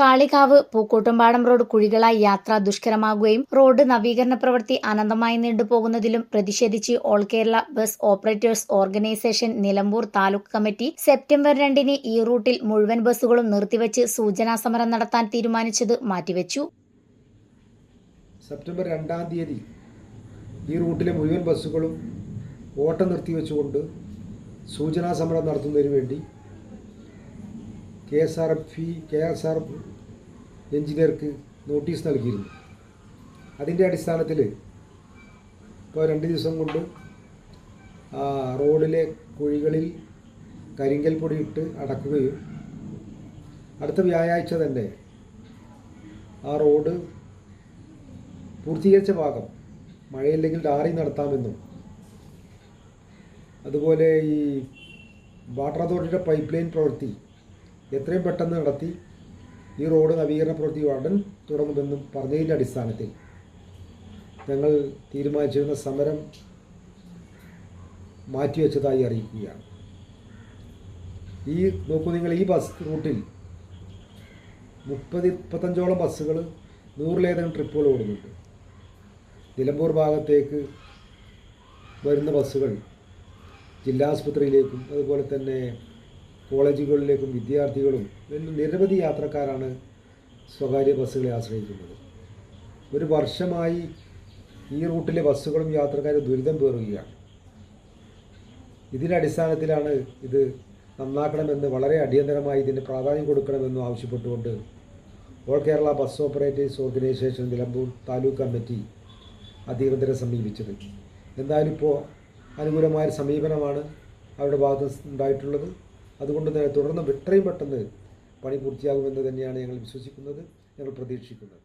Kalikavu Pookkottumpadam road കുഴികളായി യാത്ര ദുഷ്കരമാകുകയും road നവീകരണ പ്രവൃത്തി അനന്തമായി നീണ്ടുപോകുന്നതിലും പ്രതിഷേധിച്ച് all Kerala bus operators organisation Nilambur taluk committee September രണ്ടിന് ഈ റൂട്ടിൽ മുഴുവൻ ബസ്സുകളും നിർത്തിവച്ച് സൂചനാ സമരം നടത്താൻ തീരുമാനിച്ചത് മാറ്റിവെച്ചു. സെപ്റ്റംബർ രണ്ടാം തീയതി ഈ റൂട്ടിലെ മുഴുവൻ ബസ്സുകളും ഓട്ടം നിർത്തിവെച്ചുകൊണ്ട് സൂചനാ സമരം നടത്തുന്നതിന് വേണ്ടി K S R F K S R എഞ്ചിനീയർക്ക് notice നൽകിയിരുന്നു. അതിന്റെ അടിസ്ഥാനത്തിൽ ഇപ്പോൾ രണ്ട് ദിവസം കൊണ്ട് റോഡിലെ കുഴികളിൽ കരിങ്കൽ പൊടിയിട്ട് അടക്കുകയും അടുത്ത വ്യാഴാഴ്ച തന്നെ ആ റോഡ് പൂർത്തീകരിച്ച ഭാഗം മഴയില്ലെങ്കിൽ ഡാറി നടത്താമെന്നും അതുപോലെ ഈ വാട്ടർ അതോറിറ്റിയുടെ പൈപ്പ് ലൈൻ പ്രവൃത്തി എത്രയും പെട്ടെന്ന് നടത്തി ഈ റോഡ് നവീകരണ പ്രവൃത്തി ഉടൻ തുടങ്ങുമെന്നും പറഞ്ഞതിന്റെ അടിസ്ഥാനത്തിൽ ഞങ്ങൾ തീരുമാനിച്ചിരുന്ന സമരം മാറ്റിവെച്ചതായി അറിയിക്കുകയാണ്. ഈ നോക്കൂ നിങ്ങൾ ഈ ബസ് റൂട്ടിൽ മുപ്പത് മുപ്പത്തഞ്ചോളം ബസ്സുകൾ നൂറിലേതെങ്കിലും ട്രിപ്പുകൾ ഓടുന്നുണ്ട്. നിലമ്പൂർ ഭാഗത്തേക്ക് വരുന്ന ബസ്സുകൾ ജില്ലാ ആസ്പത്രിയിലേക്കും അതുപോലെ തന്നെ കോളേജുകളിലേക്കും വിദ്യാർത്ഥികളും നിരവധി യാത്രക്കാരാണ് സ്വകാര്യ ബസ്സുകളെ ആശ്രയിക്കുന്നത്. ഒരു വർഷമായി ഈ റൂട്ടിലെ ബസ്സുകളും യാത്രക്കാരും ദുരിതം പേറുകയാണ്. ഇതിന്റെ അടിസ്ഥാനത്തിലാണ് ഇത് നന്നാക്കണമെന്ന് വളരെ അടിയന്തരമായി ഇതിന് പ്രാധാന്യം കൊടുക്കണമെന്നും ആവശ്യപ്പെട്ടുകൊണ്ട് all Kerala bus operators organisation Nilambur taluk committee അധികൃതരെ സമീപിച്ചത്. എന്തായാലും ഇപ്പോൾ അനുകൂലമായ സമീപനമാണ് അവരുടെ ഭാഗത്ത് ഉണ്ടായിട്ടുള്ളത് അതുകൊണ്ട് തന്നെ തുടർന്ന് എത്രയും പെട്ടെന്ന് പണി പൂർത്തിയാകുമെന്ന് തന്നെയാണ് ഞങ്ങൾ വിശ്വസിക്കുന്നത് ഞങ്ങൾ പ്രതീക്ഷിക്കുന്നത്.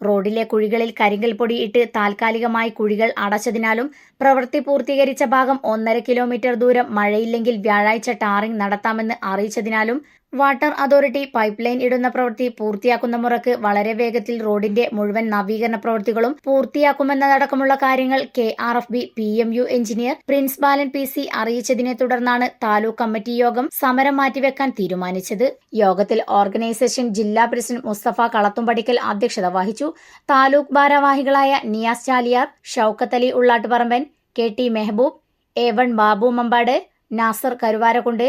റോഡിലെ കുഴികളിൽ കരിങ്കൽ പൊടി ഇട്ട് താൽക്കാലികമായി കുഴികൾ അടച്ചതിനാലും പ്രവൃത്തി പൂർത്തീകരിച്ച ഭാഗം ഒന്നര കിലോമീറ്റർ ദൂരം മഴയില്ലെങ്കിൽ വ്യാഴാഴ്ച ടാറിംഗ് നടത്താമെന്ന് അറിയിച്ചതിനാലും വാട്ടർ അതോറിറ്റി പൈപ്പ് ലൈൻ ഇടുന്ന പ്രവൃത്തി പൂർത്തിയാക്കുന്ന മുറക്ക് വളരെ വേഗത്തിൽ റോഡിന്റെ മുഴുവൻ നവീകരണ പ്രവൃത്തികളും പൂർത്തിയാക്കുമെന്നതടക്കമുള്ള കാര്യങ്ങൾ K R F B P M U engineer Prince Balan P C അറിയിച്ചതിനെ തുടർന്നാണ് താലൂക്ക് കമ്മിറ്റി യോഗം സമരം മാറ്റിവെക്കാൻ തീരുമാനിച്ചത്. യോഗത്തിൽ ഓർഗനൈസേഷൻ ജില്ലാ പ്രസിഡന്റ് മുസ്തഫ കളത്തുംപടിക്കൽ അധ്യക്ഷത വഹിച്ചു. താലൂക്ക് ഭാരവാഹികളായ Niyas Chaliyar Shoukath Ali Ullattuparamban K T Mehaboob A one Babu Mambad Nasar Karuvarakundu